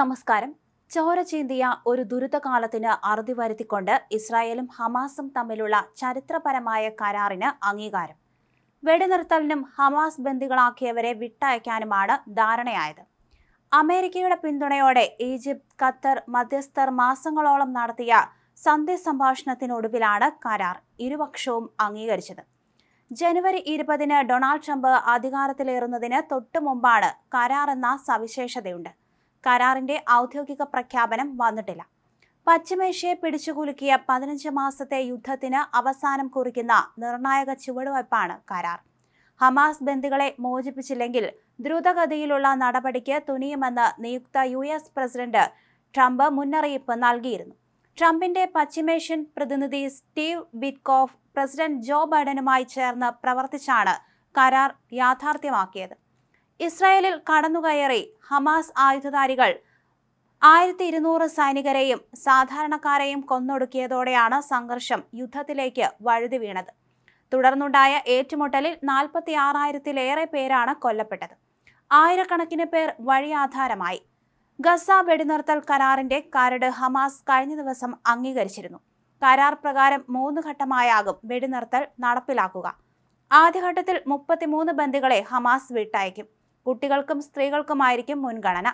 നമസ്കാരം. ചോര ചീന്തിയ ഒരു ദുരിതകാലത്തിന് അറുതി വരുത്തിക്കൊണ്ട് ഇസ്രായേലും ഹമാസും തമ്മിലുള്ള ചരിത്രപരമായ കരാറിന് അംഗീകാരം. വെടിനിർത്തലിനും ഹമാസ് ബന്ദികളാക്കിയവരെ വിട്ടയക്കാനുമാണ് ധാരണയായത്. അമേരിക്കയുടെ പിന്തുണയോടെ ഈജിപ്ത് ഖത്തർ മധ്യസ്ഥർ മാസങ്ങളോളം നടത്തിയ സന്ധ്യ സംഭാഷണത്തിനൊടുവിലാണ് കരാർ ഇരുപക്ഷവും അംഗീകരിച്ചത്. ജനുവരി ഇരുപതിന് ഡൊണാൾഡ് ട്രംപ് അധികാരത്തിലേറുന്നതിന് തൊട്ടു മുമ്പാണ് കരാർ എന്ന സവിശേഷതയുണ്ട്. കരാറിന്റെ ഔദ്യോഗിക പ്രഖ്യാപനം വന്നിട്ടില്ല. പശ്ചിമേഷ്യയെ പിടിച്ചുകുലുക്കിയ പതിനഞ്ച് മാസത്തെ യുദ്ധത്തിന് അവസാനം കുറിക്കുന്ന നിർണായക ചുവടുവയ്പ്പാണ് കരാർ. ഹമാസ് ബന്ദികളെ മോചിപ്പിച്ചില്ലെങ്കിൽ ദ്രുതഗതിയിലുള്ള നടപടിക്ക് തുനിയുമെന്ന് നിയുക്ത യു എസ് പ്രസിഡന്റ് ട്രംപ് മുന്നറിയിപ്പ് നൽകിയിരുന്നു. ട്രംപിന്റെ പശ്ചിമേഷ്യൻ പ്രതിനിധി സ്റ്റീവ് ബിറ്റ്കോഫ് പ്രസിഡന്റ് ജോ ബൈഡനുമായി ചേർന്ന് പ്രവർത്തിച്ചാണ് കരാർ യാഥാർത്ഥ്യമാക്കിയത്. ഇസ്രായേലിൽ കടന്നുകയറി ഹമാസ് ആയുധധാരികൾ ആയിരത്തി ഇരുന്നൂറ് സൈനികരെയും സാധാരണക്കാരെയും കൊന്നൊടുക്കിയതോടെയാണ് സംഘർഷം യുദ്ധത്തിലേക്ക് വഴുതി വീണത്. തുടർന്നുണ്ടായ ഏറ്റുമുട്ടലിൽ നാൽപ്പത്തി ആറായിരത്തിലേറെ പേരാണ് കൊല്ലപ്പെട്ടത്. ആയിരക്കണക്കിന് പേർ വഴിയാധാരമായി. ഗസ വെടിനിർത്തൽ കരാറിന്റെ കരട് ഹമാസ് കഴിഞ്ഞ ദിവസം അംഗീകരിച്ചിരുന്നു. കരാർ പ്രകാരം മൂന്ന് ഘട്ടമായാകും വെടിനിർത്തൽ നടപ്പിലാക്കുക. ആദ്യഘട്ടത്തിൽ മുപ്പത്തിമൂന്ന് ബന്ദികളെ ഹമാസ് വിട്ടയക്കും. കുട്ടികൾക്കും സ്ത്രീകൾക്കുമായിരിക്കും മുൻഗണന.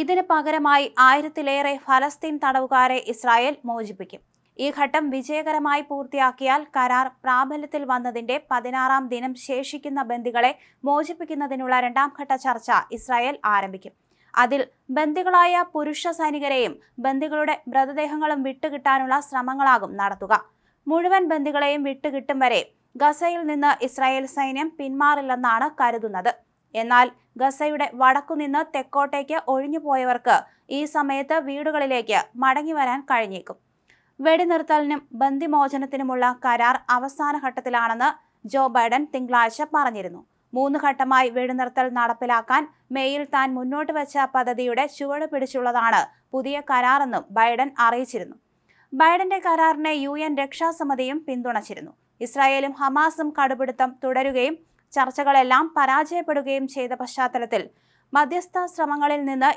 ഇതിന് പകരമായി ആയിരത്തിലേറെ ഫലസ്തീൻ തടവുകാരെ ഇസ്രായേൽ മോചിപ്പിക്കും. ഈ ഘട്ടം വിജയകരമായി പൂർത്തിയാക്കിയാൽ കരാർ പ്രാബല്യത്തിൽ വന്നതിന്റെ പതിനാറാം ദിനം ശേഷിക്കുന്ന ബന്ദികളെ മോചിപ്പിക്കുന്നതിനുള്ള രണ്ടാം ഘട്ട ചർച്ച ഇസ്രായേൽ ആരംഭിക്കും. അതിൽ ബന്ദികളായ പുരുഷ സൈനികരെയും ബന്ദികളുടെ മൃതദേഹങ്ങളും വിട്ടുകിട്ടാനുള്ള ശ്രമങ്ങളാകും നടത്തുക. മുഴുവൻ ബന്ദികളെയും വിട്ടുകിട്ടും വരെ ഗസയിൽ നിന്ന് ഇസ്രായേൽ സൈന്യം പിന്മാറില്ലെന്നാണ് കരുതുന്നത്. എന്നാൽ ഗസയുടെ വടക്കുനിന്ന് തെക്കോട്ടേക്ക് ഒഴിഞ്ഞുപോയവർക്ക് ഈ സമയത്ത് വീടുകളിലേക്ക് മടങ്ങി വരാൻ കഴിഞ്ഞേക്കും. വെടിനിർത്തലിനും ബന്ദിമോചനത്തിനുമുള്ള കരാർ അവസാന ഘട്ടത്തിലാണെന്ന് ജോ ബൈഡൻ തിങ്കളാഴ്ച പറഞ്ഞിരുന്നു. മൂന്ന് ഘട്ടമായി വെടിനിർത്തൽ നടപ്പിലാക്കാൻ മേയിൽ താൻ മുന്നോട്ട് വെച്ച പദ്ധതിയുടെ ചുവട് പിടിച്ചുള്ളതാണ് പുതിയ കരാറെന്നും ബൈഡൻ അറിയിച്ചിരുന്നു. ബൈഡന്റെ കരാറിനെ യു എൻ രക്ഷാസമിതിയും പിന്തുണച്ചിരുന്നു. ഇസ്രായേലും ഹമാസും കടുപിടുത്തം തുടരുകയും ചർച്ചകളെല്ലാം പരാജയപ്പെടുകയും ചെയ്ത പശ്ചാത്തലത്തിൽ മധ്യസ്ഥ ശ്രമങ്ങളിൽ നിന്ന്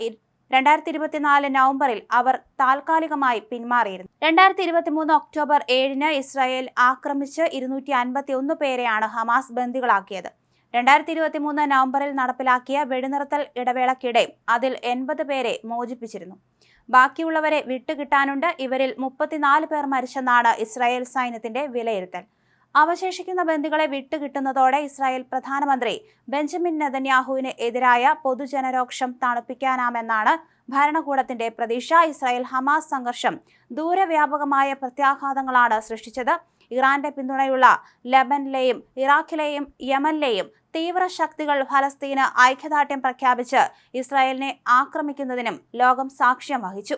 രണ്ടായിരത്തി ഇരുപത്തിനാല് നവംബറിൽ അവർ താൽക്കാലികമായി പിന്മാറിയിരുന്നു. രണ്ടായിരത്തി ഇരുപത്തിമൂന്ന് ഒക്ടോബർ ഏഴിന് ഇസ്രായേൽ ആക്രമിച്ച് ഇരുന്നൂറ്റി അൻപത്തി ഒന്ന് പേരെയാണ് ഹമാസ് ബന്ദികളാക്കിയത്. രണ്ടായിരത്തി ഇരുപത്തിമൂന്ന് നവംബറിൽ നടപ്പിലാക്കിയ വെടിനിർത്തൽ ഇടവേളക്കിടെ അതിൽ എൺപത് പേരെ മോചിപ്പിച്ചിരുന്നു. ബാക്കിയുള്ളവരെ വിട്ടുകിട്ടാനുണ്ട്. ഇവരിൽ മുപ്പത്തിനാല് പേർ മരിച്ചെന്നാണ് ഇസ്രായേൽ സൈന്യത്തിന്റെ വിലയിരുത്തൽ. അവശേഷിക്കുന്ന ബന്ദികളെ വിട്ടുകിട്ടുന്നതോടെ ഇസ്രായേൽ പ്രധാനമന്ത്രി ബെഞ്ചമിൻ നെതന്യാഹുവിന് എതിരായ പൊതുജനരോക്ഷം തണുപ്പിക്കാനാമെന്നാണ് ഭരണകൂടത്തിന്റെ പ്രതീക്ഷ. ഇസ്രായേൽ ഹമാസ് സംഘർഷം ദൂരവ്യാപകമായ പ്രത്യാഘാതങ്ങളാണ് സൃഷ്ടിച്ചത്. ഇറാന്റെ പിന്തുണയുള്ള ലബനിലെയും ഇറാഖിലെയും യമനിലെയും തീവ്ര ശക്തികൾ ഫലസ്തീന് ഐക്യദാർഢ്യം പ്രഖ്യാപിച്ച് ഇസ്രായേലിനെ ആക്രമിക്കുന്നതിനും ലോകം സാക്ഷ്യം വഹിച്ചു.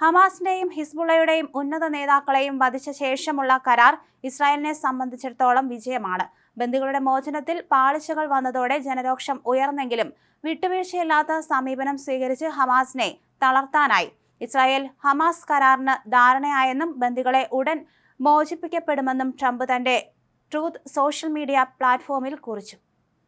ഹമാസിന്റെയും ഹിസ്ബുള്ളയുടെയും ഉന്നത നേതാക്കളെയും വധിച്ച ശേഷമുള്ള കരാർ ഇസ്രായേലിനെ സംബന്ധിച്ചിടത്തോളം വിജയമാണ്. ബന്ദികളുടെ മോചനത്തിൽ പാളിച്ചകൾ വന്നതോടെ ജനരോക്ഷം ഉയർന്നെങ്കിലും വിട്ടുവീഴ്ചയില്ലാത്ത സമീപനം സ്വീകരിച്ച് ഹമാസിനെ തളർത്താനായി. ഇസ്രായേൽ ഹമാസ് കരാറിന് ധാരണയായെന്നും ബന്ദികളെ ഉടൻ മോചിപ്പിക്കപ്പെടുമെന്നും ട്രംപ് തന്റെ ട്രൂത്ത് സോഷ്യൽ മീഡിയ പ്ലാറ്റ്ഫോമിൽ കുറിച്ചു.